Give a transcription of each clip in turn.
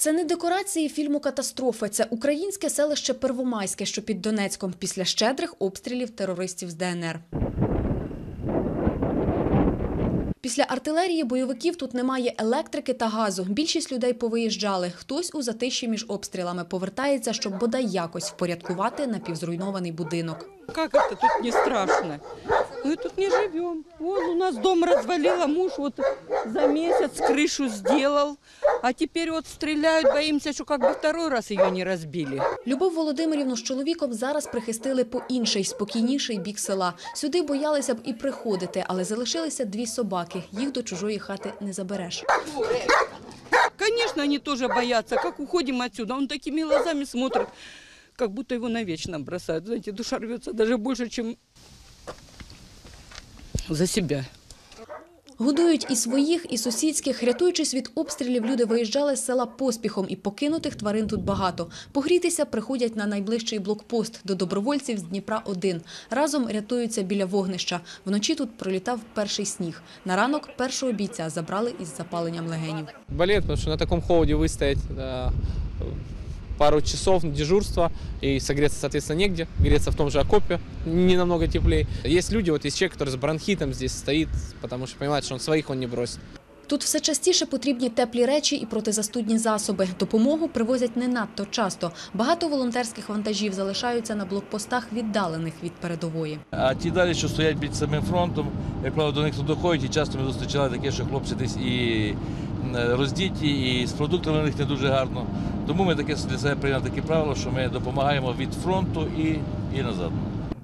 Це не декорації фільму Катастрофи. Це українське селище Первомайське, що під Донецьком, після щедрих обстрілів терористів з ДНР. Після артилерії бойовиків тут немає електрики та газу. Більшість людей повиїжджали. Хтось у затиші між обстрілами повертається, щоб бодай якось впорядкувати напівзруйнований будинок. Как это тут не страшно? Мы тут не живем. Вон у нас дом развалило, муж вот за месяц крышу сделал. А теперь вот стреляют, боимся, что как бы второй раз ее не разбили. Любов Володимирівну з чоловіком зараз прихистили по інший, спокійніший бік села. Сюди боялися б і приходити, але залишилися дві собаки. Їх до чужої хати не забереш. Конечно, они тоже боятся, как уходим отсюда. Он такими глазами смотрит, как будто его навечно бросают. Знаете, душа рвется даже больше, чем за себя. Годують і своїх, і сусідських. Рятуючись від обстрілів, люди виїжджали з села поспіхом, і покинутих тварин тут багато. Погрітися приходять на найближчий блокпост до добровольців з Дніпра-1. Разом рятуються біля вогнища. Вночі тут пролітав перший сніг. На ранок першого бійця забрали із запаленням легенів. болеет, потому что на таком холоде выстоять да, пару часов дежурства и согреться, соответственно, негде. Греться в том же окопе, не намного теплее. Есть люди, вот есть человек, который с бронхитом здесь стоит, потому что понимает, что он своих он не бросит. Тут все частіше потрібні теплі речі і протизастудні засоби. Допомогу привозять не надто часто. Багато волонтерських вантажів залишаються на блокпостах, віддалених від передової. А ті далі, що стоять під самим фронтом, як правило, до них тут доходять, і часто ми зустрічали таке, що хлопці десь і роздіті, і з продуктами у них не дуже гарно. Тому ми таке для себе прийняли таке правило, що ми допомагаємо від фронту і, і назад.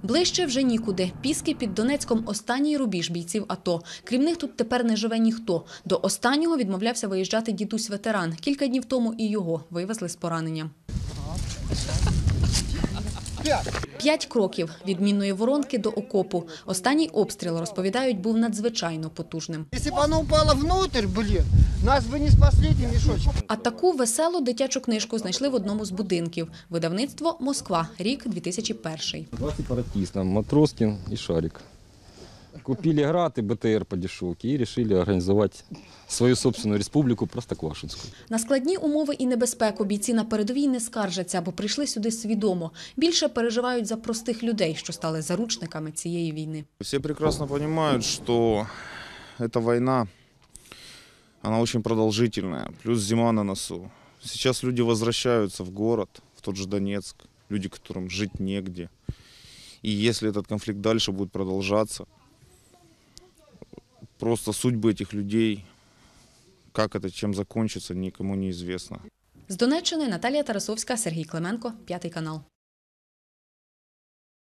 Ближче вже нікуди. Піски під Донецьком – останній рубіж бійців АТО. Крім них тут тепер не живе ніхто. До останнього відмовлявся виїжджати дідусь-ветеран. Кілька днів тому і його вивезли з пораненням. П'ять кроків від мінної воронки до окопу. Останній обстріл, розповідають, був надзвичайно потужним. Если бы оно упало внутрь, блин, нас бы не спасли эти мешочки. А таку веселу дитячу книжку знайшли в одному з будинків. Видавництво «Москва», рік 2001. Два сепаратиста, Матроскин и Шарик. Купили град и БТР по дешевке и решили организовать свою собственную республику Простоквашинскую. На складні умови і небезпеку бійці на передовій не скаржаться, бо прийшли сюди свідомо. Більше переживають за простих людей, що стали заручниками цієї війни. Все прекрасно понимают, что эта война, она очень продолжительная, плюс зима на носу. Сейчас люди возвращаются в город, в тот же Донецк, люди, которым жить негде. И если этот конфликт дальше будет продолжаться, просто судьбы этих людей, как это, чем закончится, никому не известно. З Донеччини Наталія Тарасовська, Сергій Клименко, п'ятий канал.